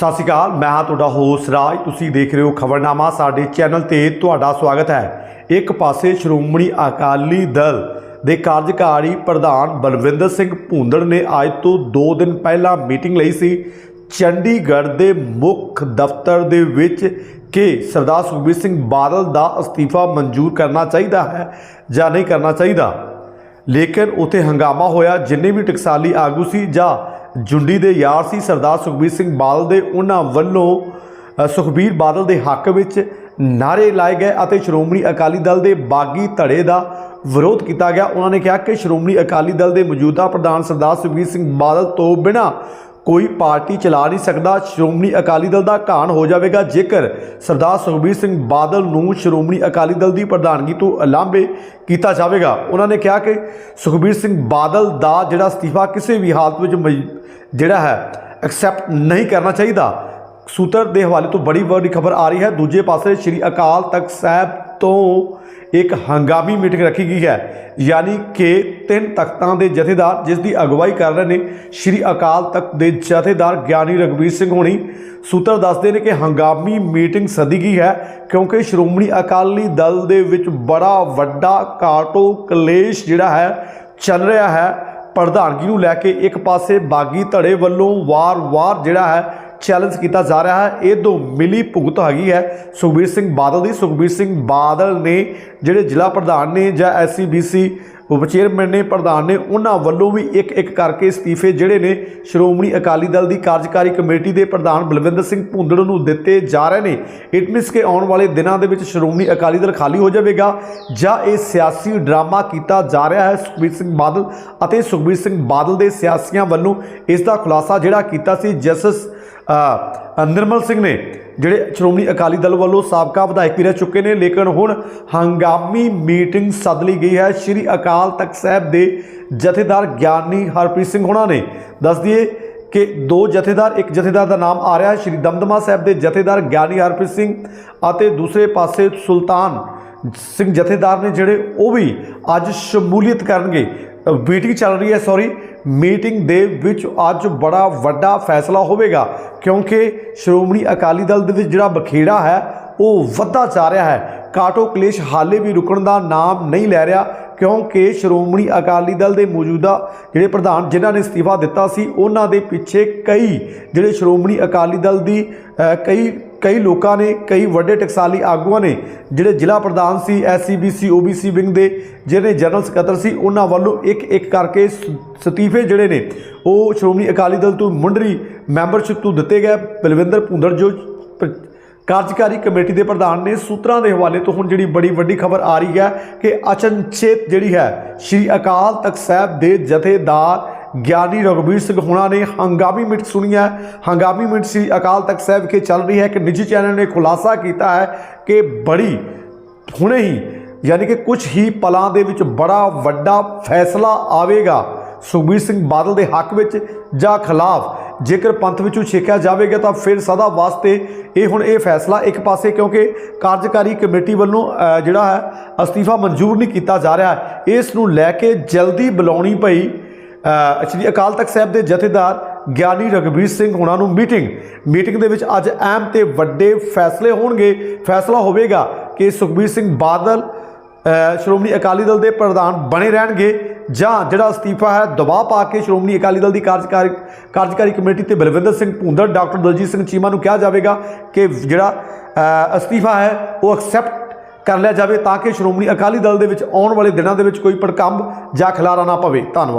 ਸਤਿ ਸ਼੍ਰੀ ਅਕਾਲ, ਮੈਂ ਹਾਂ ਤੁਹਾਡਾ ਹੋਸ਼ ਰਾਜ। ਤੁਸੀਂ ਦੇਖ ਰਹੇ ਹੋ ਖਬਰਨਾਮਾ, ਸਾਡੇ ਚੈਨਲ ਤੇ ਤੁਹਾਡਾ ਸਵਾਗਤ ਹੈ। ਇੱਕ ਪਾਸੇ ਸ਼੍ਰੋਮਣੀ ਅਕਾਲੀ ਦਲ ਦੇ ਕਾਰਜਕਾਰੀ ਪ੍ਰਧਾਨ ਬਲਵਿੰਦਰ ਸਿੰਘ ਭੂੰਦੜ ਨੇ ਅੱਜ ਤੋਂ 2 ਦਿਨ ਪਹਿਲਾਂ ਮੀਟਿੰਗ ਲਈ ਸੀ। ਚੰਡੀਗੜ੍ਹ ਦੇ ਮੁੱਖ ਦਫ਼ਤਰ ਦੇ ਵਿੱਚ ਕਿ ਸਰਦਾਰ ਸੁਖਬੀਰ ਸਿੰਘ ਬਾਦਲ ਦਾ ਅਸਤੀਫਾ ਮਨਜ਼ੂਰ ਕਰਨਾ ਚਾਹੀਦਾ ਹੈ ਜਾਂ ਨਹੀਂ ਕਰਨਾ ਚਾਹੀਦਾ। ਲੇਕਿਨ ਉਥੇ ਹੰਗਾਮਾ ਹੋਇਆ, ਜਿੰਨੇ ਵੀ ਟਕਸਾਲੀ ਆਗੂ ਸੀ ਜਾਂ ਜੁੰਡੀ ਦੇ ਯਾਰ ਸੀ ਸਰਦਾਰ ਸੁਖਬੀਰ ਸਿੰਘ ਬਾਦਲ ਦੇ। ਉਹਨਾਂ ਵੱਲੋਂ ਸੁਖਬੀਰ ਬਾਦਲ ਦੇ ਹੱਕ ਵਿੱਚ ਨਾਰੇ ਲਾਏ ਗਏ ਅਤੇ ਸ਼੍ਰੋਮਣੀ ਅਕਾਲੀ ਦਲ ਦੇ ਬਾਗੀ ਧੜੇ ਦਾ ਵਿਰੋਧ ਕੀਤਾ ਗਿਆ। ਉਹਨਾਂ ਨੇ ਕਿਹਾ ਕਿ ਸ਼੍ਰੋਮਣੀ ਅਕਾਲੀ ਦਲ ਦੇ ਮੌਜੂਦਾ ਪ੍ਰਧਾਨ ਸਰਦਾਰ ਸੁਖਬੀਰ ਸਿੰਘ ਬਾਦਲ ਤੋਂ ਬਿਨਾਂ ਕੋਈ ਪਾਰਟੀ ਚਲਾ ਨਹੀਂ ਸਕਦਾ। ਸ਼੍ਰੋਮਣੀ ਅਕਾਲੀ ਦਲ ਦਾ ਘਾਣ ਹੋ ਜਾਵੇਗਾ। ਜੇਕਰ ਸਰਦਾਰ ਸੁਖਬੀਰ ਸਿੰਘ ਬਾਦਲ ਨੂੰ ਸ਼੍ਰੋਮਣੀ ਅਕਾਲੀ ਦਲ ਦੀ ਪ੍ਰਧਾਨਗੀ ਤੋਂ ਅਲਾਂਭੇ ਕੀਤਾ ਜਾਵੇਗਾ। ਉਹਨਾਂ ਨੇ ਕਿਹਾ ਕਿ ਸੁਖਬੀਰ ਸਿੰਘ ਬਾਦਲ ਦਾ ਜਿਹੜਾ ਅਸਤੀਫਾ ਕਿਸੇ ਵੀ ਹਾਲਤ ਵਿੱਚ ਮਜ- ਜਿਹੜਾ ਹੈ ਐਕਸੈਪਟ ਨਹੀਂ ਕਰਨਾ ਚਾਹੀਦਾ। ਸੂਤਰ ਦੇ ਹਵਾਲੇ ਤੋਂ ਬੜੀ ਵੱਡੀ ਖਬਰ ਆ ਰਹੀ ਹੈ। ਦੂਜੇ ਪਾਸੇ ਸ੍ਰੀ ਅਕਾਲ ਤਖਤ ਸਾਹਿਬ ਤੋਂ ਇੱਕ ਹੰਗਾਮੀ ਮੀਟਿੰਗ ਰੱਖੀ ਗਈ ਹੈ। ਯਾਨੀ ਕਿ ਤਿੰਨ ਤਖਤਾਂ ਦੇ ਜਥੇਦਾਰ ਜਿਸ ਦੀ ਅਗਵਾਈ ਕਰ ਰਹੇ ਨੇ, ਸ੍ਰੀ ਅਕਾਲ ਤਖਤ ਦੇ ਜਥੇਦਾਰ ਗਿਆਨੀ ਰਗਵੀਰ ਸਿੰਘ ਹੋਣੀ। ਸੂਤਰ ਦੱਸਦੇ ਨੇ ਕਿ ਹੰਗਾਮੀ ਮੀਟਿੰਗ ਸਦੀ ਗਈ ਹੈ ਕਿਉਂਕਿ ਸ਼੍ਰੋਮਣੀ ਅਕਾਲੀ ਦਲ ਦੇ ਵਿੱਚ ਬੜਾ ਵੱਡਾ ਕਾਟੋ ਕਲੇਸ਼ ਜਿਹੜਾ ਹੈ, ਚੱਲ ਰਿਹਾ ਹੈ। ਪ੍ਰਧਾਨਗੀ ਨੂੰ ਲੈ ਕੇ ਇੱਕ ਪਾਸੇ ਬਾਗੀ ਧੜੇ ਵੱਲੋਂ ਵਾਰ-ਵਾਰ ਜਿਹੜਾ ਹੈ ਚੈਲੰਜ ਕੀਤਾ ਜਾ ਰਿਹਾ ਹੈ। ਇਹ ਦੋ ਮਿਲੀ ਭੁਗਤ ਹੈਗੀ ਹੈ। ਸੁਖਬੀਰ ਸਿੰਘ ਬਾਦਲ ਦੀ। ਸੁਖਬੀਰ ਸਿੰਘ ਬਾਦਲ ਨੇ ਜਿਹੜੇ ਜ਼ਿਲ੍ਹਾ ਪ੍ਰਧਾਨ ਨੇ ਜਾਂ ਐਸਸੀਬੀਸੀ ਉਪ ਚੇਅਰਮੈਨ ਨੇ, ਪ੍ਰਧਾਨ ਨੇ, ਉਹਨਾਂ ਵੱਲੋਂ ਵੀ ਇੱਕ ਇੱਕ ਕਰਕੇ ਅਸਤੀਫੇ ਜਿਹੜੇ ਨੇ ਸ਼੍ਰੋਮਣੀ ਅਕਾਲੀ ਦਲ ਦੀ ਕਾਰਜਕਾਰੀ ਕਮੇਟੀ ਦੇ ਪ੍ਰਧਾਨ ਬਲਵਿੰਦਰ ਸਿੰਘ ਭੁੰਦੜ ਨੂੰ ਦਿੱਤੇ ਜਾ ਰਹੇ ਨੇ। ਇਟ ਮੀਨਸ ਕਿ ਆਉਣ ਵਾਲੇ ਦਿਨਾਂ ਦੇ ਵਿੱਚ ਸ਼੍ਰੋਮਣੀ ਅਕਾਲੀ ਦਲ ਖਾਲੀ ਹੋ ਜਾਵੇਗਾ ਜਾਂ ਇਹ ਸਿਆਸੀ ਡਰਾਮਾ ਕੀਤਾ ਜਾ ਰਿਹਾ ਹੈ ਸੁਖਬੀਰ ਸਿੰਘ ਬਾਦਲ ਅਤੇ ਸੁਖਬੀਰ ਸਿੰਘ ਬਾਦਲ ਦੇ ਸਿਆਸੀਆਂ ਵੱਲੋਂ ਇਸ ਦਾ ਖੁਲਾਸਾ ਜਿਹੜਾ ਕੀਤਾ ਸੀ ਜਸਟਿਸ ਨਿਰਮਲ ਸਿੰਘ ਨੇ ਜਿਹੜੇ ਸ਼੍ਰੋਮਣੀ ਅਕਾਲੀ ਦਲ ਵੱਲੋਂ ਸਾਬਕਾ ਵਿਧਾਇਕ ਵੀ ਰਹਿ ਚੁੱਕੇ ਨੇ, ਲੇਕਿਨ ਹੁਣ ਹੰਗਾਮੀ ਮੀਟਿੰਗ ਸੱਦ ਲਈ ਗਈ ਹੈ। ਸ੍ਰੀ ਅਕਾਲ ਤਖਤ ਸਾਹਿਬ ਦੇ ਜਥੇਦਾਰ ਗਿਆਨੀ ਹਰਪ੍ਰੀਤ ਸਿੰਘ ਹੋਣਾ ਨੇ ਦੱਸ ਦਈਏ ਕਿ ਦੋ ਜਥੇਦਾਰ, ਇੱਕ ਜਥੇਦਾਰ ਦਾ ਨਾਮ ਆ ਰਿਹਾ ਹੈ ਸ੍ਰੀ ਦਮਦਮਾ ਸਾਹਿਬ ਦੇ ਜਥੇਦਾਰ ਗਿਆਨੀ ਹਰਪ੍ਰੀਤ ਸਿੰਘ ਅਤੇ ਦੂਸਰੇ ਪਾਸੇ ਸੁਲਤਾਨ ਸਿੰਘ ਜਥੇਦਾਰ ਨੇ ਜਿਹੜੇ ਉਹ ਵੀ ਅੱਜ ਸ਼ਮੂਲੀਅਤ ਕਰਨਗੇ। ਮੀਟਿੰਗ ਚੱਲ ਰਹੀ ਹੈ ਸੌਰੀ ਮੀਟਿੰਗ ਦੇ ਵਿੱਚ ਅੱਜ ਬੜਾ ਵੱਡਾ ਫੈਸਲਾ ਹੋਵੇਗਾ, ਕਿਉਂਕਿ ਸ਼੍ਰੋਮਣੀ ਅਕਾਲੀ ਦਲ ਦੇ ਵਿੱਚ ਜਿਹੜਾ ਬਖੇੜਾ ਹੈ, ਉਹ ਵੱਧਦਾ ਜਾ ਰਿਹਾ ਹੈ। ਕਾਟੋ ਕਲੇਸ਼ ਹਾਲੇ ਵੀ ਰੁਕਣ ਦਾ ਨਾਮ ਨਹੀਂ ਲੈ ਰਿਹਾ, ਕਿਉਂਕਿ ਸ਼੍ਰੋਮਣੀ ਅਕਾਲੀ ਦਲ ਦੇ ਮੌਜੂਦਾ ਜਿਹੜੇ ਪ੍ਰਧਾਨ ਜਿਨ੍ਹਾਂ ਨੇ ਅਸਤੀਫਾ ਦਿੱਤਾ ਸੀ, ਉਹਨਾਂ ਦੇ ਪਿੱਛੇ ਕਈ ਜਿਹੜੇ ਸ਼੍ਰੋਮਣੀ ਅਕਾਲੀ ਦਲ ਦੀ ਕਈ ਕਈ ਲੋਕਾਂ ਨੇ, ਕਈ ਵੱਡੇ ਟਕਸਾਲੀ ਆਗੂਆਂ ਨੇ, ਜਿਹੜੇ ਜ਼ਿਲ੍ਹਾ ਪ੍ਰਧਾਨ ਸੀ ਐਸਸੀਬੀਸੀ ਓਬੀਸੀ ਵਿੰਗ ਦੇ ਜਿਹੜੇ ਜਨਰਲ ਸਕੱਤਰ ਸੀ, ਉਹਨਾਂ ਵੱਲੋਂ ਇੱਕ ਇੱਕ ਕਰਕੇ ਸ- ਅਸਤੀਫੇ ਜਿਹੜੇ ਨੇ, ਉਹ ਸ਼੍ਰੋਮਣੀ ਅਕਾਲੀ ਦਲ ਤੋਂ ਮੁੰਡਰੀ ਮੈਂਬਰਸ਼ਿਪ ਤੋਂ ਦਿੱਤੇ ਗਏ। ਬਲਵਿੰਦਰ ਭੁੰਦੜ ਜੋ ਕਾਰਜਕਾਰੀ ਕਮੇਟੀ ਦੇ ਪ੍ਰਧਾਨ ਨੇ, ਸੂਤਰਾਂ ਦੇ ਹਵਾਲੇ ਤੋਂ ਹੁਣ ਜਿਹੜੀ ਬੜੀ ਵੱਡੀ ਖਬਰ ਆ ਰਹੀ ਹੈ ਕਿ ਅਚਨਚੇਤ ਜਿਹੜੀ ਹੈ, ਸ਼੍ਰੀ ਅਕਾਲ ਤਖਤ ਸਾਹਿਬ ਦੇ ਜਥੇਦਾਰ ਗਿਆਨੀ ਰਘਬੀਰ ਸਿੰਘ ਹੁਣਾਂ ਨੇ ਹੰਗਾਮੀ ਮਿੰਟ ਸੁਣੀ ਹੰਗਾਮੀ ਮਿੰਟ ਸੀ। ਅਕਾਲ ਤਖਤ ਸਾਹਿਬ ਵਿਖੇ ਚੱਲ ਰਹੀ ਹੈ। ਕਿ ਨਿੱਜੀ ਚੈਨਲ ਨੇ ਖੁਲਾਸਾ ਕੀਤਾ ਹੈ ਕਿ ਬੜੀ ਹੁਣੇ ਹੀ, ਯਾਨੀ ਕਿ ਕੁਝ ਹੀ ਪਲਾਂ ਦੇ ਵਿੱਚ ਬੜਾ ਵੱਡਾ ਫੈਸਲਾ ਆਵੇਗਾ ਸੁਖਬੀਰ ਸਿੰਘ ਬਾਦਲ ਦੇ ਹੱਕ ਵਿੱਚ ਜਾਂ ਖਿਲਾਫ। ਜੇਕਰ ਪੰਥ ਵਿੱਚੋਂ ਛੇਕਿਆ ਜਾਵੇਗਾ ਤਾਂ ਫਿਰ ਸਦਾ ਵਾਸਤੇ ਇਹ ਹੁਣ ਇਹ ਫੈਸਲਾ ਇੱਕ ਪਾਸੇ ਕਿਉਂਕਿ ਕਾਰਜਕਾਰੀ ਕਮੇਟੀ ਵੱਲੋਂ ਜਿਹੜਾ ਹੈ, ਅਸਤੀਫਾ ਮਨਜ਼ੂਰ ਨਹੀਂ ਕੀਤਾ ਜਾ ਰਿਹਾ। ਇਸ ਨੂੰ ਲੈ ਕੇ ਜਲਦੀ ਬੁਲਾਉਣੀ ਪਈ ਅ, ਸ਼੍ਰੀ ਅਕਾਲ ਤਖਤ ਸਾਹਿਬ ਦੇ ਜਥੇਦਾਰ ਗਿਆਨੀ ਰਗਵੀਰ ਸਿੰਘ ਹੁਣਾਂ ਨੂੰ ਮੀਟਿੰਗ। ਮੀਟਿੰਗ ਦੇ ਵਿੱਚ ਅੱਜ ਅਹਿਮ ਤੇ ਵੱਡੇ ਫੈਸਲੇ ਹੋਣਗੇ। ਫੈਸਲਾ ਹੋਵੇਗਾ ਕਿ ਸੁਖਬੀਰ ਸਿੰਘ ਬਾਦਲ ਸ਼੍ਰੋਮਣੀ ਅਕਾਲੀ ਦਲ ਦੇ ਪ੍ਰਧਾਨ ਬਣੇ ਰਹਿਣਗੇ ਜਾਂ ਜਿਹੜਾ ਅਸਤੀਫਾ ਹੈ ਦਬਾਅ ਪਾ ਕੇ ਸ਼੍ਰੋਮਣੀ ਅਕਾਲੀ ਦਲ ਦੀ ਕਾਰਜਕਾਰੀ ਕਾਰਜਕਾਰੀ ਕਮੇਟੀ ਤੇ ਬਲਵਿੰਦਰ ਸਿੰਘ ਭੁੰਦੜ ਡਾਕਟਰ ਦਲਜੀਤ ਸਿੰਘ ਚੀਮਾ ਨੂੰ ਕਿਹਾ ਜਾਵੇਗਾ ਕਿ ਜਿਹੜਾ ਅਸਤੀਫਾ ਹੈ ਉਹ ਐਕਸੈਪਟ ਕਰ ਲਿਆ ਜਾਵੇ ਤਾਂ ਕਿ ਸ਼੍ਰੋਮਣੀ ਅਕਾਲੀ ਦਲ ਦੇ ਵਿੱਚ ਆਉਣ ਵਾਲੇ ਦਿਨਾਂ ਦੇ ਵਿੱਚ ਕੋਈ ਭੜਕੰਪ ਜਾਂ ਖਿਲਾਰਾ ਨਾ ਪਵੇ। ਧੰਨਵਾਦ।